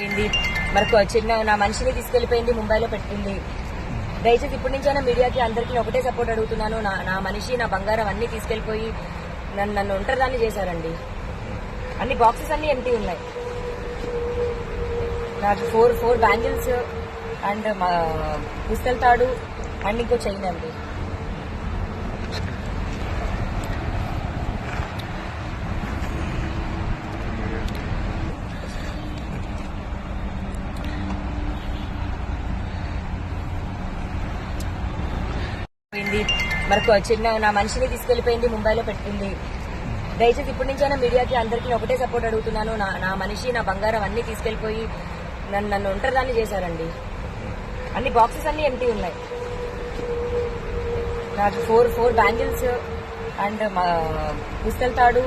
పోయింది. మరి చిన్న నా మనిషిని తీసుకెళ్ళిపోయింది ముంబైలో పెట్టింది. దయచేసి ఇప్పటి నుంచైనా మీడియాకి అందరికీ ఒకటే సపోర్ట్ అడుగుతున్నాను. నా నా మనిషి నా బంగారం అన్ని తీసుకెళ్ళిపోయి నన్ను నన్ను ఒంటరిదాన్ని చేశారండి. అన్ని బాక్సెస్ అన్ని ఎంటీ ఉన్నాయి. నాకు ఫోర్ ఫోర్ బ్యాంగిల్స్ అండ్ మా పుస్తల తాడు అండ్ ఇంకో చైన్ అండి. పోయింది. మరి చిన్న నా మనిషిని తీసుకెళ్ళిపోయింది ముంబైలో పెట్టింది. దయచేసి ఇప్పటి నుంచైనా మీడియాకి అందరికీ ఒకటే సపోర్ట్ అడుగుతున్నాను. నా నా మనిషి నా బంగారం అన్ని తీసుకెళ్ళిపోయి నన్ను నన్ను ఒంటరిదాన్ని చేశారండి. అన్ని బాక్సెస్ అన్ని ఎంటీ ఉన్నాయి. నాకు ఫోర్ ఫోర్ బ్యాంగిల్స్ అండ్ మా తాడు అండ్ ఇంకో చైన్ అండి పోయింది మరి కొ- చిన్న నా మనిషిని తీసుకెళ్ళిపోయింది ముంబైలో పెట్టింది దయచేసి ఇప్పటి నుంచైనా మీడియాకి అందరికీ నేను ఒకటే సపోర్ట్ అడుగుతున్నాను నా నా మనిషి నా బంగారం అన్ని తీసుకెళ్ళిపోయి నన్ను నన్ను ఒంటరిదాన్ని చేశారండి అన్ని బాక్సెస్ అన్ని ఎంటీ ఉన్నాయి నాకు ఫోర్ ఫోర్ బ్యాంగిల్స్ అండ్ మా పుస్తల తాడు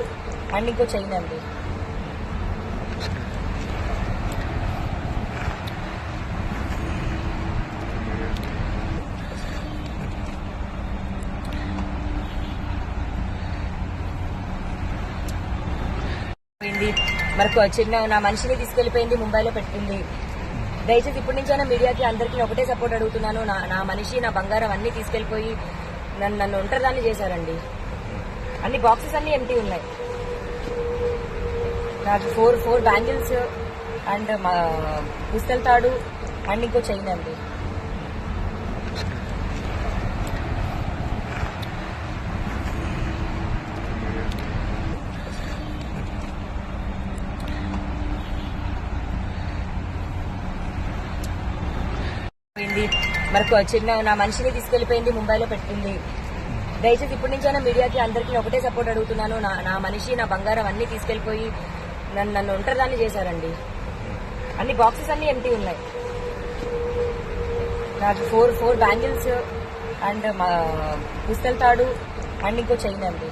అండ్ ఇంకో చైన్ అండి పోయింది మరి మనకు చిన్న నా మనిషిని తీసుకెళ్ళిపోయింది ముంబైలో పెట్టింది. దయచేసి ఇప్పటి నుంచైనా మీడియాకి అందరికీ ఒకటే సపోర్ట్ అడుగుతున్నాను. నా నా మనిషి నా బంగారం అన్ని తీసుకెళ్ళిపోయి నన్ను నన్ను ఒంటరిదాన్ని చేశారండి. అన్ని బాక్సెస్ అన్ని ఎంటీ ఉన్నాయి. నాకు ఫోర్ ఫోర్ బ్యాంగిల్స్ అండ్ మా పుస్తల తాడు అండ్ ఇంకో చైన్ అండి పోయింది మరి చిన్న నా మనిషిని తీసుకెళ్ళిపోయింది ముంబైలో పెట్టింది. దయచేసి ఇప్పటి నుంచైనా మీడియాకి అందరికీ ఒకటే సపోర్ట్ అడుగుతున్నాను. నా నా మనిషి నా బంగారం అన్ని తీసుకెళ్ళిపోయి నన్ను నన్ను ఒంటరిదాన్ని చేశారండి. అన్ని బాక్సెస్ అన్ని ఎంటీ ఉన్నాయి. నాకు ఫోర్ ఫోర్ బ్యాంగిల్స్ అండ్ మా పుస్తల తాడు అండ్ ఇంకో చైన్ అండి.